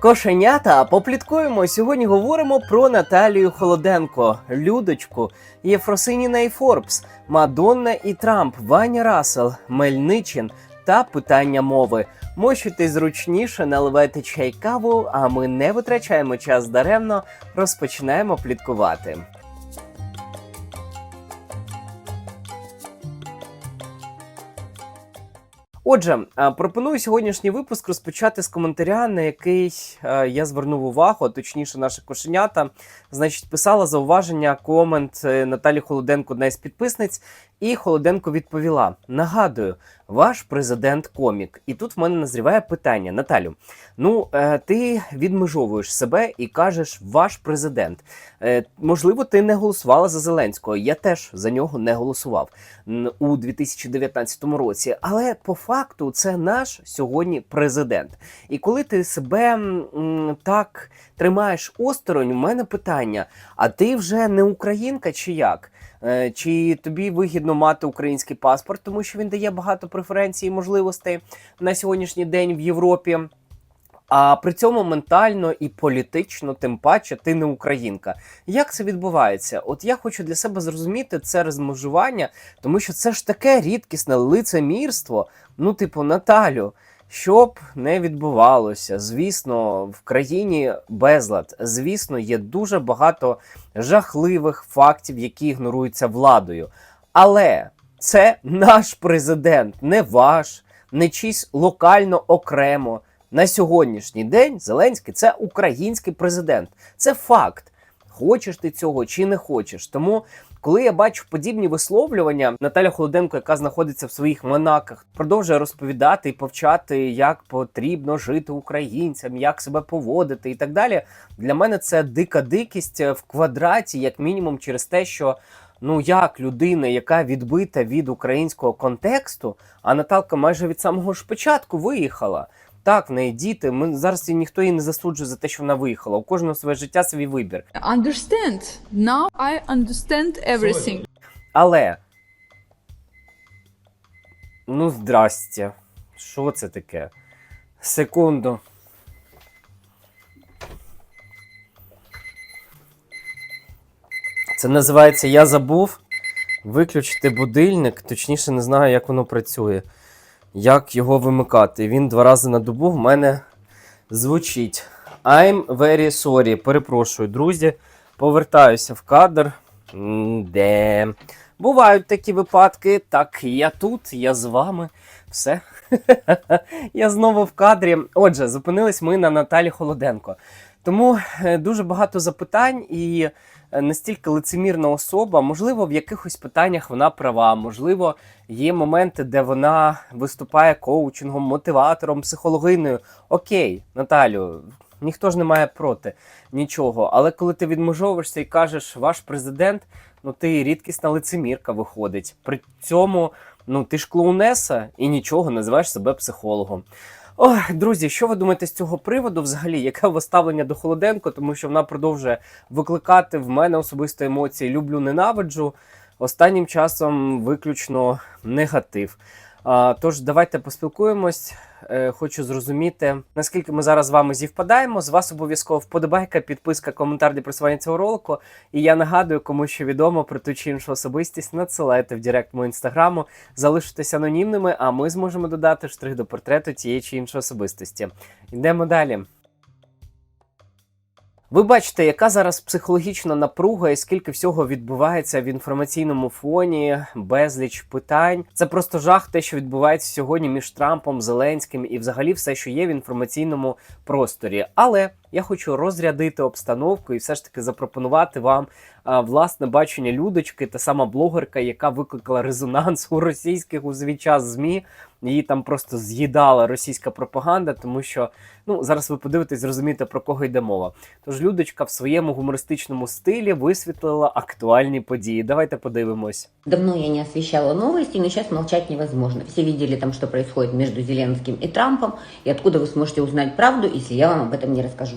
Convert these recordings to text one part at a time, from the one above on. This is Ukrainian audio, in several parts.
Кошенята, попліткуємо. Сьогодні говоримо про Наталію Холоденко, Людочку, Єфросиніна і Форбс, Мадонна і Трамп, Ваня Расел, Мельничин та питання мови. Мощуйте зручніше, наливайте чай каву, а ми не витрачаємо час даремно, розпочинаємо пліткувати. Отже, пропоную сьогоднішній випуск розпочати з коментаря, на який е, я звернув увагу, а точніше, наша кошенята. Значить, писала зауваження, комент е, Наталі Холоденко, одна із підписниць, і Холоденко відповіла: Нагадую, ваш президент комік. І тут в мене назріває питання: Наталю, ну е, ти відмежовуєш себе і кажеш ваш президент. Е, можливо, ти не голосувала за Зеленського. Я теж за нього не голосував у 2019 році. Але по факту це наш сьогодні президент. І коли ти себе так тримаєш осторонь, у мене питання: а ти вже не українка чи як? Е, Чи тобі вигідно мати український паспорт, тому що він дає багато преференцій і можливостей на сьогоднішній день в Європі? А при цьому ментально і політично, тим паче, ти не українка. Як це відбувається? От я хочу для себе зрозуміти це розмежування, тому що це ж таке рідкісне лицемірство. Ну, типу, Наталю, щоб не відбувалося, звісно, в країні безлад. Звісно, є дуже багато жахливих фактів, які ігноруються владою. Але це наш президент, не ваш, не чийсь локально окремо. На сьогоднішній день Зеленський це український президент. Це факт. Хочеш ти цього чи не хочеш. Тому, коли я бачу подібні висловлювання, Наталя Холоденко, яка знаходиться в своїх монаках, продовжує розповідати і повчати, як потрібно жити українцям, як себе поводити і так далі. Для мене це дика дикість в квадраті, як мінімум, через те, що. Ну як людина, яка відбита від українського контексту, а Наталка майже від самого ж початку виїхала. Так, в неї діти. Ми зараз і ніхто її не засуджує за те, що вона виїхала. У кожного своє життя, свій вибір. Understand. Now I understand everything. Але. Ну, здрасте. Що це таке? Секунду. Це називається Я забув виключити будильник, точніше, не знаю, як воно працює. Як його вимикати. Він два рази на добу в мене звучить. I'm very sorry. Перепрошую, друзі. Повертаюся в кадр. Де? Бувають такі випадки. Так, я тут, я з вами. Все. я знову в кадрі. Отже, зупинились ми на Наталі Холоденко. Тому е, дуже багато запитань і е, настільки лицемірна особа. Можливо, в якихось питаннях вона права, можливо, є моменти, де вона виступає коучингом, мотиватором, психологиною. Окей, Наталю, ніхто ж не має проти нічого. Але коли ти відмежовуєшся і кажеш, ваш президент, ну ти рідкісна лицемірка виходить. При цьому ну ти ж клоунеса і нічого називаєш себе психологом. Ох, друзі, що ви думаєте з цього приводу? Взагалі, яке у вас ставлення до Холоденко, тому що вона продовжує викликати в мене особисто емоції люблю, ненавиджу. Останнім часом виключно негатив. Тож давайте поспілкуємось. Е, хочу зрозуміти, наскільки ми зараз з вами зівпадаємо. З вас обов'язково вподобайка, підписка, коментар для просування цього ролику. І я нагадую, кому що відомо про ту чи іншу особистість, надсилайте в директ мого інстаграму, залишитесь анонімними, а ми зможемо додати штрих до портрету тієї чи іншої особистості. Йдемо далі. Ви бачите, яка зараз психологічна напруга і скільки всього відбувається в інформаційному фоні, безліч питань. Це просто жах, те, що відбувається сьогодні між Трампом, Зеленським і взагалі все, що є в інформаційному просторі. Але я хочу розрядити обстановку і все ж таки запропонувати вам а, власне бачення Людочки, та сама блогерка, яка викликала резонанс у російських у свій час змі. Її там просто з'їдала російська пропаганда, тому що ну зараз ви подивитесь, зрозумієте про кого йде мова. Тож Людочка в своєму гумористичному стилі висвітлила актуальні події. Давайте подивимось. Давно я не освещала новости, но сейчас молчать невозможно. Все видели там, что происходит между Зеленским и Трампом, и откуда вы сможете узнать правду, если я вам об этом не расскажу.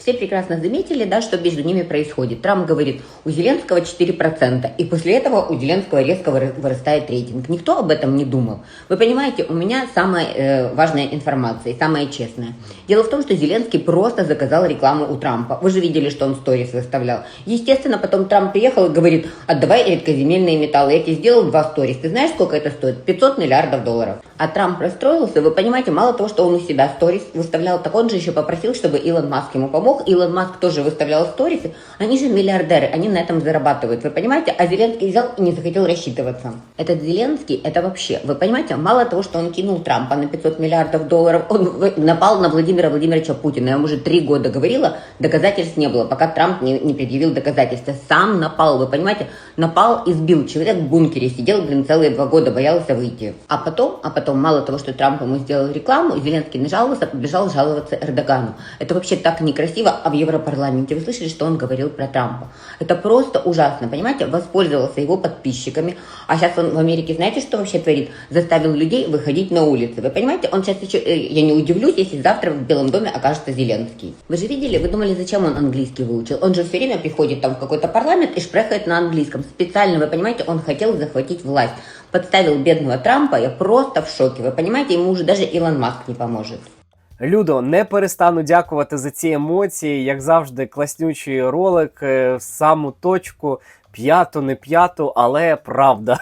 Все прекрасно заметили, да, что между ними происходит. Трамп говорит, у Зеленского 4%, и после этого у Зеленского резко вырастает рейтинг. Никто об этом не думал. Вы понимаете, у меня самая э, важная информация, и самая честная. Дело в том, что Зеленский просто заказал рекламу у Трампа. Вы же видели, что он сторис выставлял. Естественно, потом Трамп приехал и говорит, отдавай редкоземельные металлы. Я тебе сделал два сторис. Ты знаешь, сколько это стоит? 500 миллиардов долларов. А Трамп расстроился. Вы понимаете, мало того, что он у себя сторис выставлял, так он же еще попросил, чтобы Илон Маск ему помог. Илон Маск тоже выставлял сторисы. Они же миллиардеры, они на этом зарабатывают. Вы понимаете? А Зеленский взял и не захотел рассчитываться. Этот Зеленский, это вообще, вы понимаете, мало того, что он кинул Трампа на 500 миллиардов долларов, он напал на Владимира Владимировича Путина. Я вам уже три года говорила, доказательств не было, пока Трамп не, не предъявил доказательства. Сам напал, вы понимаете? Напал и сбил. Человек в бункере сидел, блин, целые два года, боялся выйти. А потом, а потом, мало того, что Трамп ему сделал рекламу, Зеленский нажаловался, побежал жаловаться Эрдогану. Это вообще так некрасиво, а в Европарламенте вы слышали, что он говорил про Трампа? Это просто ужасно, понимаете? Воспользовался его подписчиками. А сейчас он в Америке, знаете, что вообще творит? Заставил людей выходить на улицы. Вы понимаете? Он сейчас еще, э, я не удивлюсь, если завтра в Белом доме окажется Зеленский. Вы же видели, вы думали, зачем он английский выучил? Он же все время приходит там в какой-то парламент и шпрехает на английском. Специально, вы понимаете, он хотел захватить власть. Подставил бедного Трампа, я просто в шоке. Вы понимаете, ему уже даже Илон Маск не поможет. Людо, не перестану дякувати за ці емоції. Як завжди, класнючий ролик е, в саму точку. П'яту, не п'яту, але правда.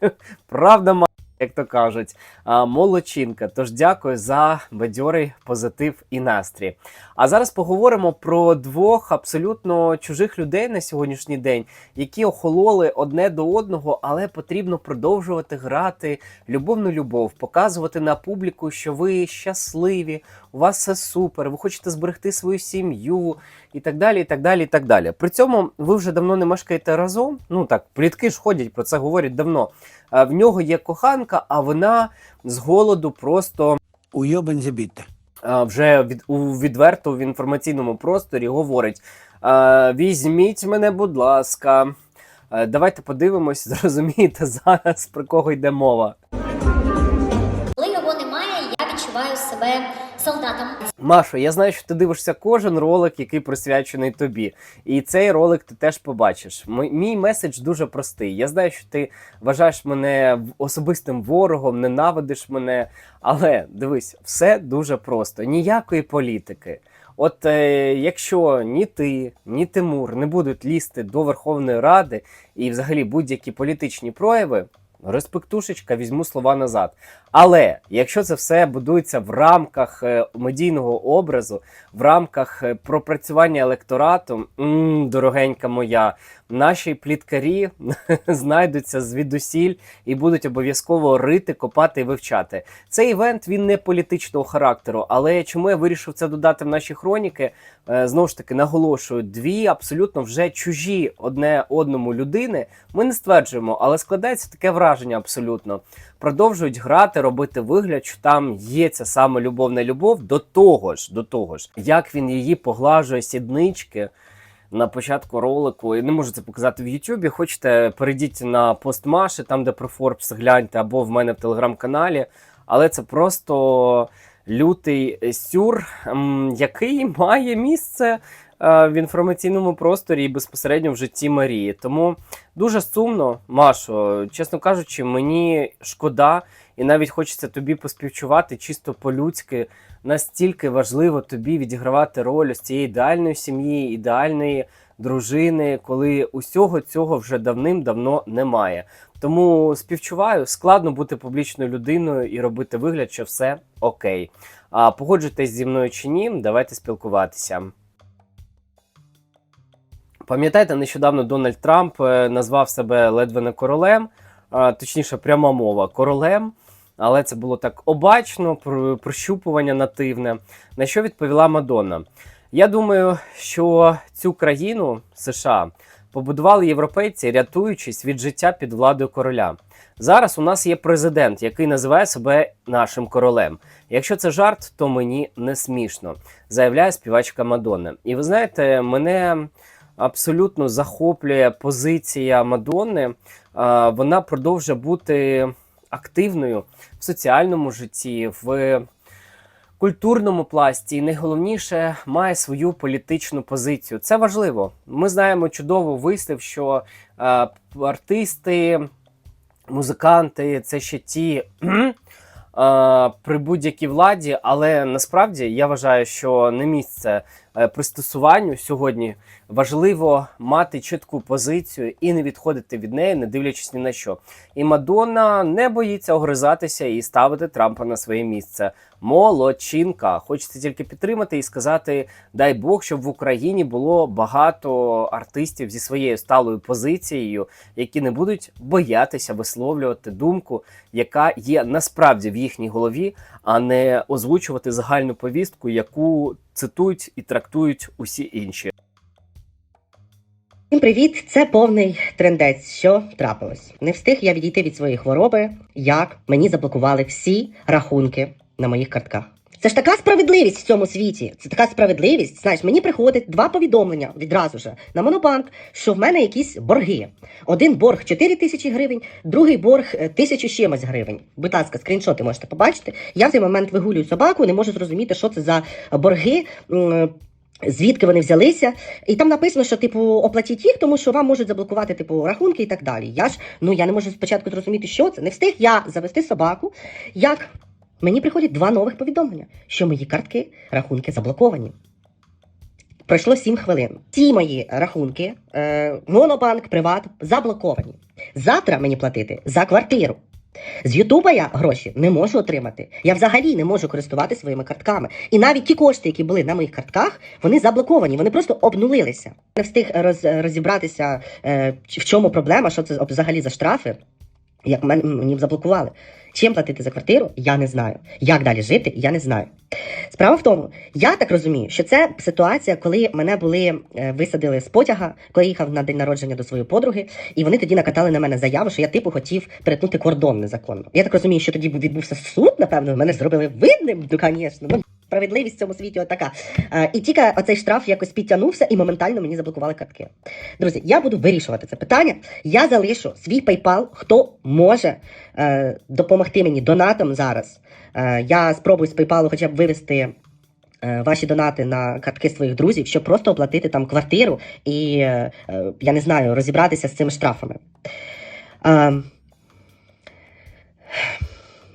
правда, як то кажуть. А, молодчинка. Тож дякую за бадьорий позитив і настрій. А зараз поговоримо про двох абсолютно чужих людей на сьогоднішній день, які охололи одне до одного, але потрібно продовжувати грати любовну любов, показувати на публіку, що ви щасливі, у вас все супер, ви хочете зберегти свою сім'ю і так далі. і так далі, і так далі. При цьому ви вже давно не мешкаєте разом. Ну так, плітки ж ходять, про це говорять давно. А В нього є коханка, а вона з голоду просто Уйобан біте. вже від, у відверто в інформаційному просторі говорить: а, візьміть мене, будь ласка. Давайте подивимось, зрозумієте зараз про кого йде мова. Коли його немає, я відчуваю себе солдатом. Машо, я знаю, що ти дивишся кожен ролик, який присвячений тобі. І цей ролик ти теж побачиш. Мій меседж дуже простий. Я знаю, що ти вважаєш мене особистим ворогом, ненавидиш мене. Але дивись, все дуже просто. Ніякої політики. От е, якщо ні ти, ні Тимур не будуть лізти до Верховної Ради і взагалі будь-які політичні прояви, респектушечка, візьму слова назад. Але якщо це все будується в рамках е, медійного образу, в рамках е, пропрацювання електорату, м, дорогенька моя, наші пліткарі знайдуться звідусіль і будуть обов'язково рити, копати і вивчати. Цей івент він не політичного характеру, але чому я вирішив це додати в наші хроніки? Е, Знову ж таки, наголошую, дві абсолютно вже чужі одне одному людини. Ми не стверджуємо, але складається таке враження абсолютно. Продовжують грати, робити вигляд, що там є ця саме любовна любов. До того ж, до того ж, як він її поглажує сіднички на початку ролику. І не можу це показати в Ютубі. Хочете, перейдіть на пост Маші, там де про Форбс гляньте, або в мене в телеграм-каналі. Але це просто лютий сюр, який має місце е, в інформаційному просторі і безпосередньо в житті Марії. Тому дуже сумно, Машо. Чесно кажучи, мені шкода, і навіть хочеться тобі поспівчувати чисто по-людськи. Настільки важливо тобі відігравати роль ось цієї ідеальної сім'ї, ідеальної дружини, коли усього цього вже давним-давно немає. Тому співчуваю, складно бути публічною людиною і робити вигляд, що все окей. А погоджуйтесь зі мною чи ні, давайте спілкуватися. Пам'ятаєте, нещодавно Дональд Трамп е, назвав себе ледве не королем, точніше, пряма мова королем, але це було так обачно, про- прощупування нативне. На що відповіла Мадонна? Я думаю, що цю країну США побудували європейці, рятуючись від життя під владою короля. Зараз у нас є президент, який називає себе нашим королем. Якщо це жарт, то мені не смішно, заявляє співачка Мадонна. І ви знаєте, мене абсолютно захоплює позиція Мадонни. Вона продовжує бути активною в соціальному житті, в культурному пласті, і найголовніше має свою політичну позицію. Це важливо. Ми знаємо чудово вислів, що е, артисти, музиканти це ще ті. е, При будь-якій владі, але насправді я вважаю, що не місце пристосуванню сьогодні важливо мати чітку позицію і не відходити від неї, не дивлячись ні на що. І Мадонна не боїться огризатися і ставити Трампа на своє місце. Молодчинка. Хочеться тільки підтримати і сказати: дай Бог, щоб в Україні було багато артистів зі своєю сталою позицією, які не будуть боятися висловлювати думку, яка є насправді в їхній голові, а не озвучувати загальну повістку, яку цитують і трактують усі інші. Всім привіт! Це повний трендець. Що трапилось? Не встиг я відійти від своєї хвороби, як мені заблокували всі рахунки на моїх картках. Це ж така справедливість в цьому світі. Це така справедливість. Знаєш, мені приходить два повідомлення відразу ж на монобанк, що в мене якісь борги. Один борг 4 тисячі гривень, другий борг е, тисячу чимось гривень. Будь ласка, скріншоти можете побачити. Я в цей момент вигулюю собаку, не можу зрозуміти, що це за борги. Звідки вони взялися, і там написано, що типу оплатіть їх, тому що вам можуть заблокувати типу рахунки і так далі. Я ж ну я не можу спочатку зрозуміти, що це. Не встиг я завести собаку. Як мені приходять два нових повідомлення, що мої картки, рахунки заблоковані. Пройшло 7 хвилин. Ці мої рахунки, е, Монобанк, Приват заблоковані. Завтра мені платити за квартиру. З Ютуба я гроші не можу отримати. Я взагалі не можу користуватися своїми картками. І навіть ті кошти, які були на моїх картках, вони заблоковані, вони просто обнулилися. Не встиг роз, розібратися, е, в чому проблема, що це взагалі за штрафи. Як мен- мені заблокували. Чим платити за квартиру, я не знаю. Як далі жити, я не знаю. Справа в тому, я так розумію, що це ситуація, коли мене були е, висадили з потяга, коли я їхав на день народження до своєї подруги, і вони тоді накатали на мене заяву, що я типу хотів перетнути кордон незаконно. Я так розумію, що тоді відбувся суд, напевно, мене зробили видним, ну, звісно. Справедливість в цьому світі отака. Е, і тільки оцей штраф якось підтягнувся і моментально мені заблокували картки. Друзі, я буду вирішувати це питання. Я залишу свій PayPal, хто може е, допомогти мені донатом зараз. Е, я спробую з PayPal хоча б вивести. Ваші донати на картки своїх друзів, щоб просто оплатити там квартиру і я не знаю, розібратися з цими штрафами. Е,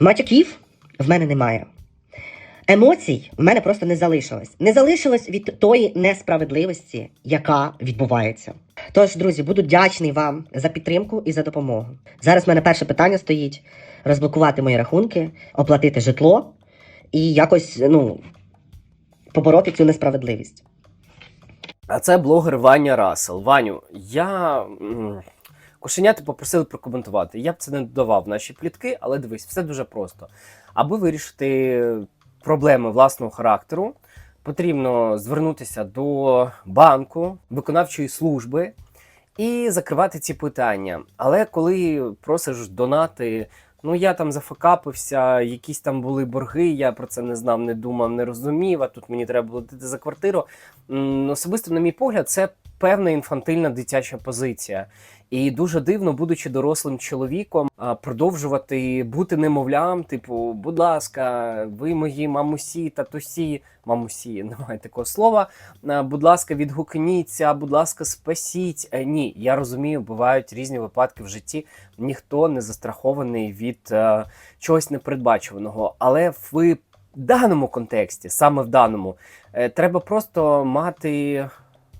матюків в мене немає. Емоцій в мене просто не залишилось. Не залишилось від тої несправедливості, яка відбувається. Тож, друзі, буду вдячний вам за підтримку і за допомогу. Зараз в мене перше питання стоїть: розблокувати мої рахунки, оплатити житло і якось ну, побороти цю несправедливість. А це блогер Ваня Расел. Ваню, я. Кошенята попросили прокоментувати. Я б це не додавав в наші плітки, але дивись, все дуже просто. Аби вирішити проблеми власного характеру, потрібно звернутися до банку, виконавчої служби і закривати ці питання. Але коли просиш донати, ну я там зафакапився, якісь там були борги, я про це не знав, не думав, не розумів, а тут мені треба платити за квартиру. Особисто, на мій погляд, це певна інфантильна дитяча позиція. І дуже дивно, будучи дорослим чоловіком, продовжувати бути немовлям, типу, будь ласка, ви мої мамусі, татусі, мамусі, немає такого слова. Будь ласка, відгукніться, будь ласка, спасіть. Е, Ні, я розумію, бувають різні випадки в житті. Ніхто не застрахований від е, чогось непередбачуваного. Але в даному контексті, саме в даному, е, треба просто мати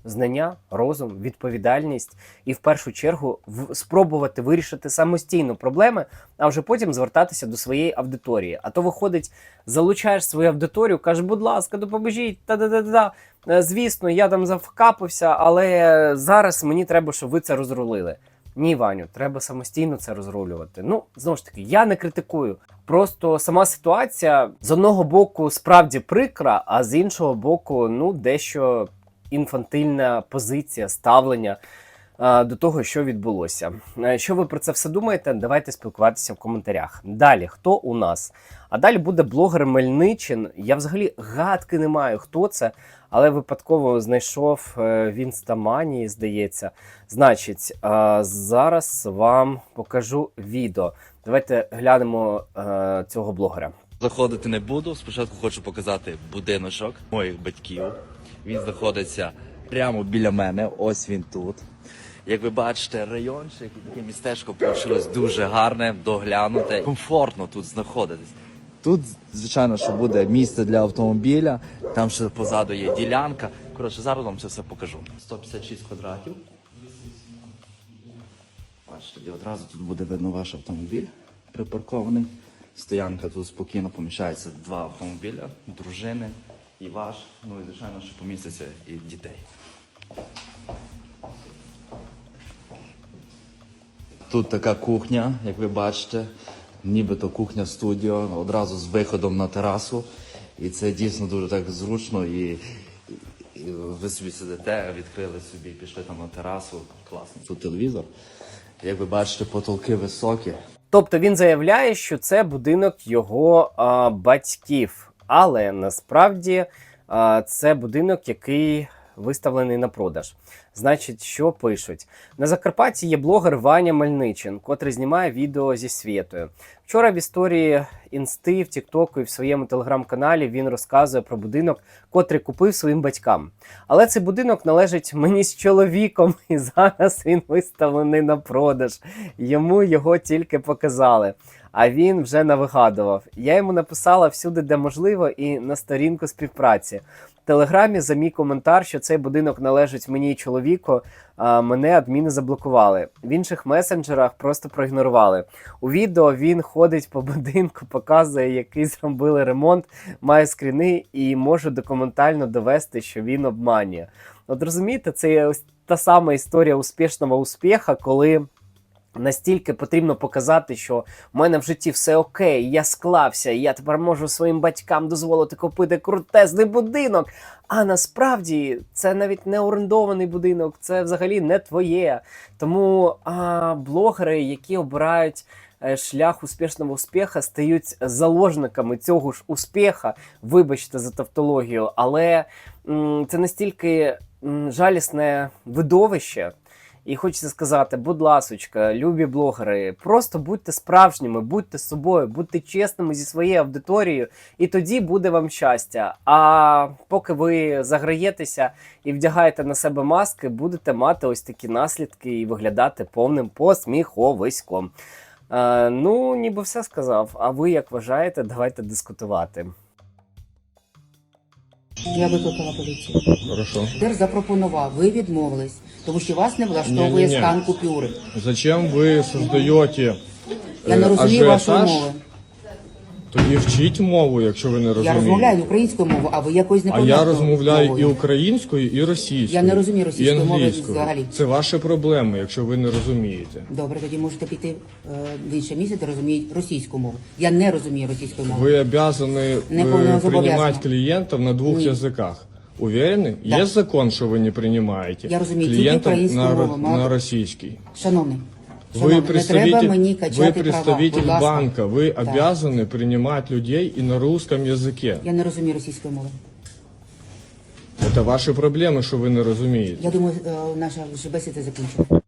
знання, розум, відповідальність і в першу чергу в- спробувати вирішити самостійно проблеми, а вже потім звертатися до своєї аудиторії. А то виходить, залучаєш свою аудиторію, кажеш, будь ласка, допоможіть, та-да-да-да. Е, Звісно, я там завкапався, але зараз мені треба, щоб ви це розрулили. Ні, Ваню, треба самостійно це розрулювати. Ну, знову ж таки, я не критикую. Просто сама ситуація з одного боку справді прикра, а з іншого боку, ну, дещо інфантильна позиція, ставлення е, до того, що відбулося. Е, Що ви про це все думаєте? Давайте спілкуватися в коментарях. Далі, хто у нас? А далі буде блогер Мельничин. Я взагалі гадки не маю, хто це, але випадково знайшов е, в інстамані, здається. Значить, зараз вам покажу відео. Давайте глянемо цього блогера. Заходити не буду. Спочатку хочу показати будиночок моїх батьків. Він знаходиться прямо біля мене. Ось він тут. Як ви бачите, райончик таке містечко вийшло дуже гарне, доглянуте, комфортно тут знаходитись. Тут, звичайно, що буде місце для автомобіля, там ще позаду є ділянка. Коротше, зараз вам це все покажу. 156 квадратів. Бачите, і одразу тут буде видно ваш автомобіль припаркований. Стоянка тут спокійно поміщається два автомобіля, дружини і ваш. Ну і звичайно, що поміститься і дітей. Тут така кухня, як ви бачите, нібито кухня студіо, одразу з виходом на терасу. І це дійсно дуже так зручно. І, і, і ви собі сидите, відкрили собі, пішли там на терасу. Класно. Тут телевізор. Як ви бачите, потолки високі. Тобто він заявляє, що це будинок його а, батьків, але насправді це будинок, який виставлений на продаж. Значить, що пишуть? На Закарпатті є блогер Ваня Мельничин, котрий знімає відео зі світою. Вчора в історії інсти в Тіктоку і в своєму телеграм-каналі він розказує про будинок, котрий купив своїм батькам. Але цей будинок належить мені з чоловіком, і зараз він виставлений на продаж. Йому його тільки показали. А він вже навигадував. Я йому написала всюди, де можливо, і на сторінку співпраці. В телеграмі за мій коментар, що цей будинок належить мені і чоловіку, а мене адміни заблокували. В інших месенджерах просто проігнорували. У відео він ходить по будинку, показує, який зробили ремонт, має скріни і може документально довести, що він обманює. От розумієте, це ось та сама історія успішного успіха, коли. Настільки потрібно показати, що в мене в житті все окей, я склався, і я тепер можу своїм батькам дозволити купити крутезний будинок. А насправді це навіть не орендований будинок, це взагалі не твоє. Тому а, блогери, які обирають е, шлях успішного успіха, стають заложниками цього ж успіха. Вибачте за тавтологію, але м, це настільки м, жалісне видовище. І хочеться сказати, будь ласочка, любі блогери, просто будьте справжніми, будьте собою, будьте чесними зі своєю аудиторією, і тоді буде вам щастя. А поки ви заграєтеся і вдягаєте на себе маски, будете мати ось такі наслідки і виглядати повним посміховиськом. Е, ну, ніби все сказав. А ви як вважаєте, давайте дискутувати. Я викликала поліцію. Хорошо. Тер запропонував, ви відмовились, тому що вас не влаштовує стан купюри. Зачем ви создаєте Я не е, розумію вашої ажіотаж? мови. Тоді вчіть мову, якщо ви не Я розумієте. розмовляю українською мовою, а ви якось а я непонятною розмовляю і мовою. українською, і російською. Я не розумію російської і мови англійською. взагалі. Це ваші проблеми, якщо ви не розумієте. Добре, тоді можете піти е, в інше місце, де розуміють російську мову. Я не розумію російської мови. Ви обязаны Не э, зобов'язана. принимать клиентов на двух Ні. языках. Уверены? Да. Есть закон, что вы не принимаете Я розумію, тільки клиентов українську на, мову, на мало. російський. Шановний, Вы шановний, не треба представитель, мені вы качати представитель права. Будь ласка. банка, вы Так. обязаны принимать людей и на русском языке. Я не розумію російської мови. Это ваши проблемы, что вы не разумеете. Я думаю, е, наша вже бесіда закінчена.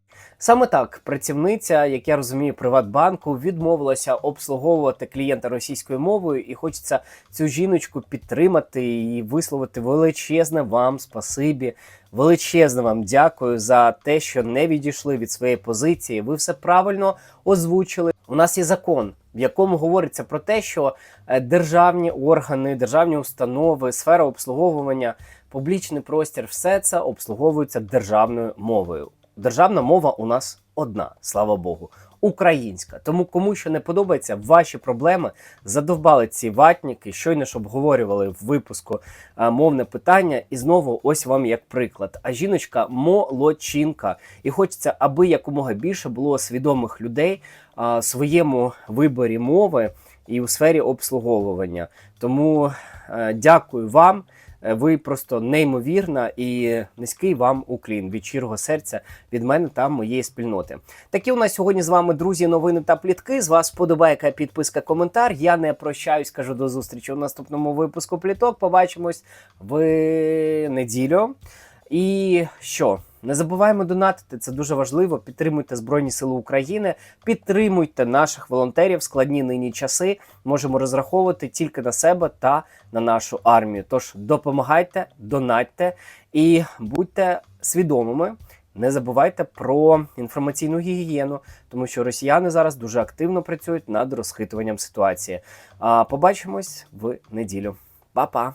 Саме так, працівниця, як я розумію, Приватбанку відмовилася обслуговувати клієнта російською мовою, і хочеться цю жіночку підтримати і висловити величезне вам спасибі. Величезне вам дякую за те, що не відійшли від своєї позиції. Ви все правильно озвучили. У нас є закон, в якому говориться про те, що е, державні органи, державні установи, сфера обслуговування, публічний простір, все це обслуговується державною мовою. Державна мова у нас одна, слава Богу, українська. Тому кому що не подобається, ваші проблеми задовбали ці ватніки. Щойно ж обговорювали в випуску а, мовне питання. І знову ось вам як приклад. А жіночка молодчинка. І хочеться, аби якомога більше було свідомих людей а, своєму виборі мови і у сфері обслуговування. Тому е, дякую вам. Е, Ви просто неймовірна і низький вам уклін від щирого серця від мене та моєї спільноти. Такі у нас сьогодні з вами друзі, новини та плітки. З вас подобайка, підписка, коментар. Я не прощаюсь, кажу до зустрічі у наступному випуску пліток. Побачимось в неділю. І що? Не забуваємо донатити, це дуже важливо. Підтримуйте Збройні Сили України, підтримуйте наших волонтерів складні нині часи. Можемо розраховувати тільки на себе та на нашу армію. Тож допомагайте, донатьте і будьте свідомими. Не забувайте про інформаційну гігієну, тому що росіяни зараз дуже активно працюють над розхитуванням ситуації. А побачимось в неділю. Па-па!